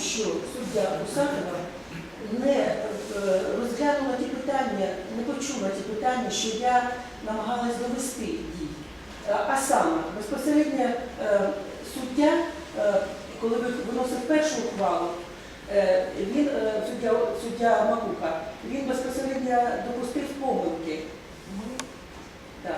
що суддя Усатова не е, розглянула ті питання, не почула ті питання, що я намагалась довести їй. Е, А саме, безпосередньо е, суддя, коли виносив першу ухвалу, він, суддя, суддя Макуха, він безпосередньо допустив помилки. Так.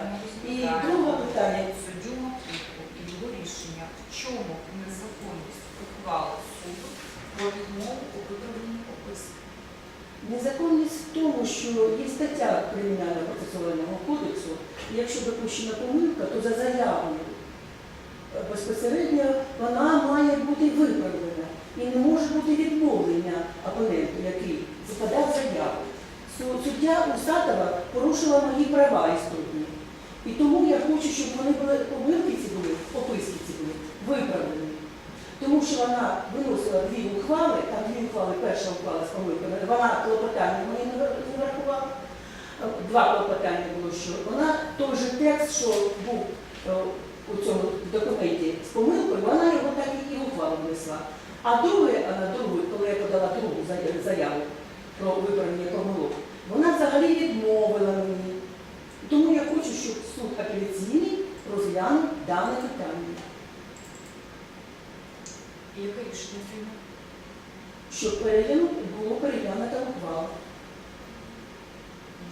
І друге питання. суддю Макуху і його рішення, в чому незаконність ухвали суду про відмову у виправленні опису. Незаконність в тому, що є стаття Кримінального процесуального кодексу, і якщо допущена помилка, то за заявою е, безпосередньо вона має бути виправлена і не може бути відмовлення абоненту, який западав заяву. Суддя Усатова порушила мої права істотні. І тому я хочу, щоб вони були помилки ці були, описки ці були виправлені. Тому що вона виносила дві ухвали, там дві ухвали, перша ухвала з помилками, вона клопотання мені не врахувала. Е, Два клопотання було, що вона той же текст, що був е, у цьому документі з помилкою, вона його так і ухвалу внесла. А друге, а другу, коли я подала другу заяву про виправлення помилок, вона взагалі відмовила мені. Тому я хочу, щоб суд апеляційний розглянув дане питання. Яке рішення прийняв? щоб переглянути було переглянута ухвала.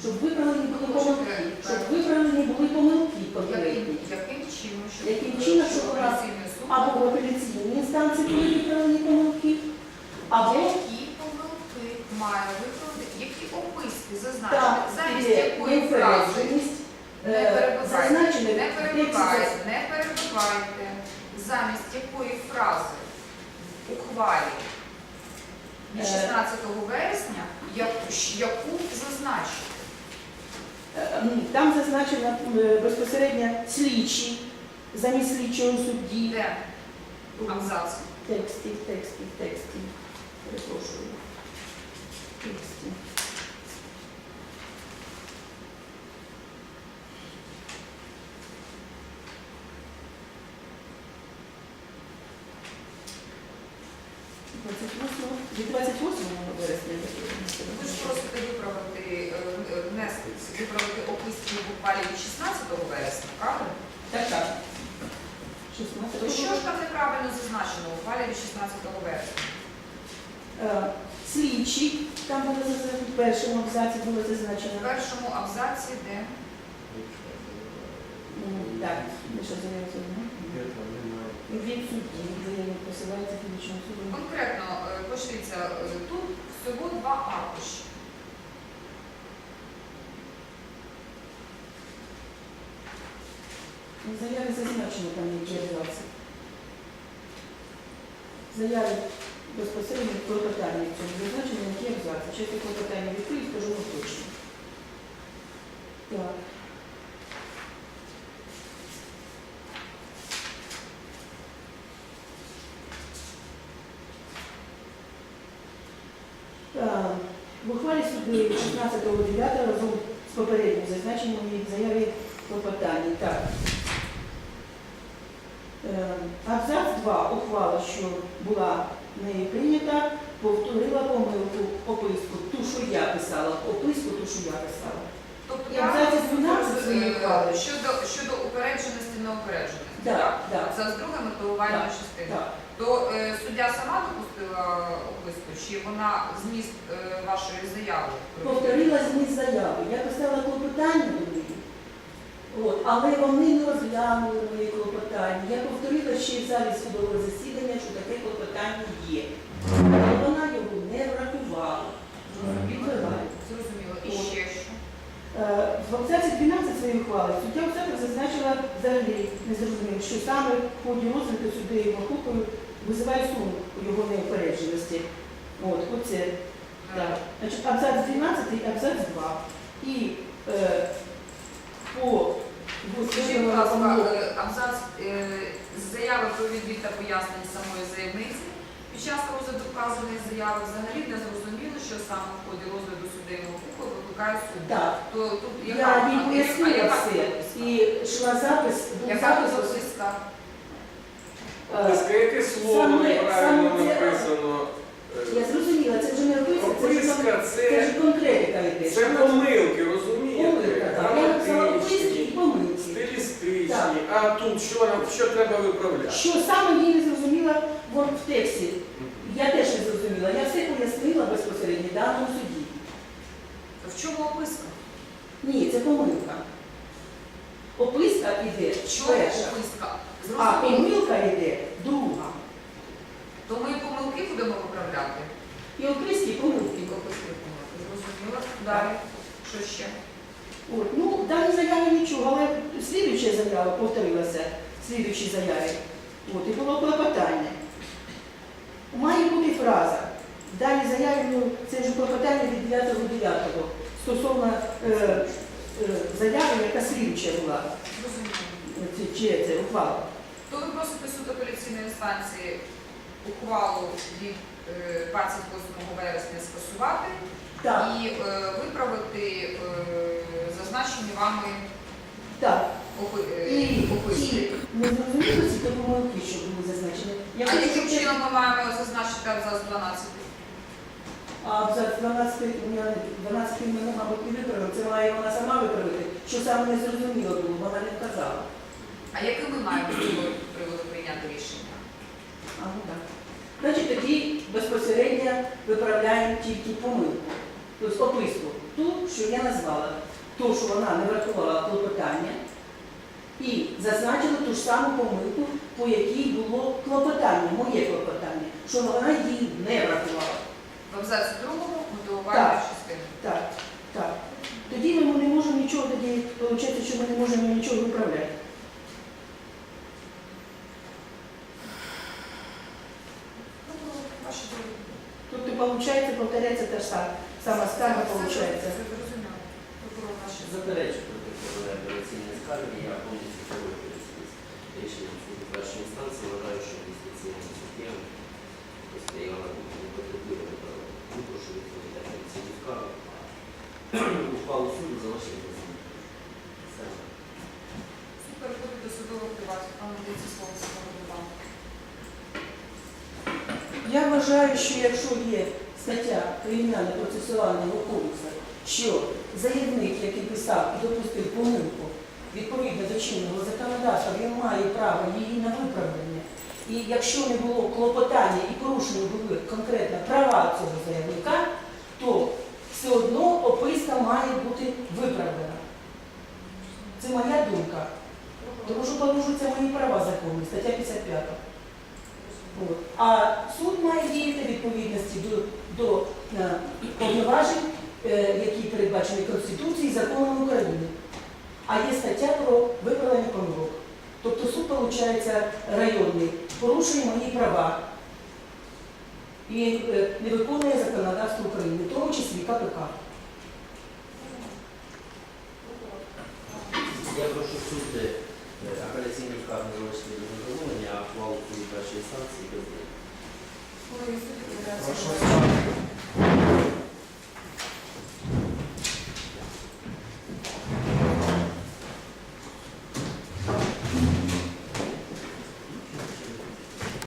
Щоб виправлені були помилки, щоб виправлені були помилки конкретні. Яким, чином, щоб Яким чином, щоб у нас Або в апеляційній інстанції були виправлені помилки, або які помилки має виправити, які описки там, зазначити, замість де якої фрази не е, перебивайте, зазначені не перебивайте, замість якої фрази ухвалі від Е. 16 вересня, яку, зазначити. Е, Там зазначено е, безпосередньо слідчі, замість слідчого судді. Де абзац? Тексті, тексті, тексті. Перепрошую. Тексті. Від 28 вересня. Ви ж просите виправити, е, внести, виправити описки в ухвалі від 16 вересня, правильно? Так, так. 16 То що ж там неправильно зазначено в ухвалі від 16 вересня? Е, Слідчі, там було зазначено, в першому абзаці було В зазначено. першому абзаці, де М, Так, ми що заявили? Від судді, заяву посилається фізичному суду. конкретно почнеться е, тут всього два аркуші. В заяві зазначено там. В Заяві безпосередньо клопотання в цьому зазначено, які абзаці. Чесно клопотання відкрию, скажу вам точно. Так. Так. В ухвалі суду 16.09 разом з попереднім зазначенням в заяві клопотання. Так. Е, Абзац 2 ухвала, що була нею прийнята, повторила помилку описку. Ту, що я писала, описку, ту, що я писала. Тобто я абзаці 12 е, ухвали. щодо, щодо упередженості неупередженості. Так, так. Це з друга мотивувальна Так. То е, суддя сама допустила описку, чи вона зміст е, вашої заяви? Повторила зміст заяви. Я писала клопотання до них, От, але вони не розглянули мої клопотання. Я повторила ще й в залі судового засідання, що таке клопотання є. Але вона його не врахувала. Зрозуміло. І ще що? Е, В абзаці 12 своєї ухвали суддя Оцепер зазначила взагалі незрозуміло, що саме в ході розгляду суддею Махукою визиває суму його неупередженості. От, оце. Так. Значить, абзац 12 і абзац 2. І е, по е, абзац е, заяви про відвід та пояснень самої заявниці. Під час розгляду вказаної заяви взагалі не зрозуміло, що саме в ході розгляду судейного куку викликає суд. Так. Я їй пояснила все. І йшла запис, був Яка запис. виписка? Е, Скажіть слово неправильно написано. Я зрозуміла, це вже не робиться, це вже конкретика йде. Це що вона- помилки, Помилка, розумієте? так. Я помилки. стилістичні. А тут що нам- що треба виправляти? Що саме мені не зрозуміла вон в тексті. Я теж не зрозуміла. Я все пояснила безпосередньо даному суді. В чому описка? Ні, це помилка. Описка йде чому перша, описка? а помилка йде друга. То ми помилки будемо виправляти. І описки, помилки. Описки помилки. Зрозуміло. Далі. Що ще? От, ну, в даній заяві нічого, але слідуюча заява повторилася, в слідуючій заяві. От, і було клопотання. Має бути фраза. Заяві, ну, це вже клопотання від 9.9 стосовно е, е, заяви, яка слідуюча була. Чи це ухвала. То ви просите суд апеляційної інстанції ухвалу від е, 28 вересня скасувати Так, і е, виправити е, зазначені вами так. опи- е, І, описки. і не зрозуміло ці помилки, що були зазначені. Я А хочу, яким щоб- чином ми маємо зазначити абзац 12? А абзац 12, у мене 12 мене, мабуть, не виправив. Це має вона сама виправити, що саме не зрозуміло було, вона не вказала. А яке ми маємо приводу прийняти рішення? А, ну так. Значить, тоді безпосередньо виправляємо тільки помилку. Тобто описку. Ту, що я назвала. Ту, що вона не врахувала клопотання. І зазначила ту ж саму помилку, по якій було клопотання, моє клопотання, що вона її не врахувала. В абзаці другому мотивувальної Так. частини. Так, так. Тоді ми не можемо нічого, тоді виходить, що ми не можемо нічого виправляти. Ну, ваші доводи. Тобто, виходить, повторяється та ж сама, сама скарга, Це- виходить. Це зрозуміло. Прокурор ваші Заперечую проти подання апеляційної скарги, я повністю з рішенням суду першої інстанції, вважаю, що суттєвим постояла не потребує виправлення. Прошу відповідати скаргу, а ухвалу суду залишити без змін. Все. Суд переходить до судових приватів. Пане надається слово свободу вам. Я вважаю, що якщо є стаття кримінально-процесуального кодексу, що заявник, який писав і допустив помилку відповідно до чинного законодавства, він має право її на виправлення. І якщо не було клопотання і порушені були конкретно права цього заявника, то все одно описка має бути виправлена. Це моя думка. Тому що порушуються мої права законні, стаття 55. От. А суд має діяти відповідності до, до е, повноважень, е, які передбачені Конституцією і законом України. А є стаття про виправлення помилок. Тобто суд, виходить, районний, порушує мої права і е, не виконує законодавство України, в тому числі КПК. Я прошу суд е, апеляційну скаргу залишити без задоволення, а ухвалу першої інстанції без. Прошу ставити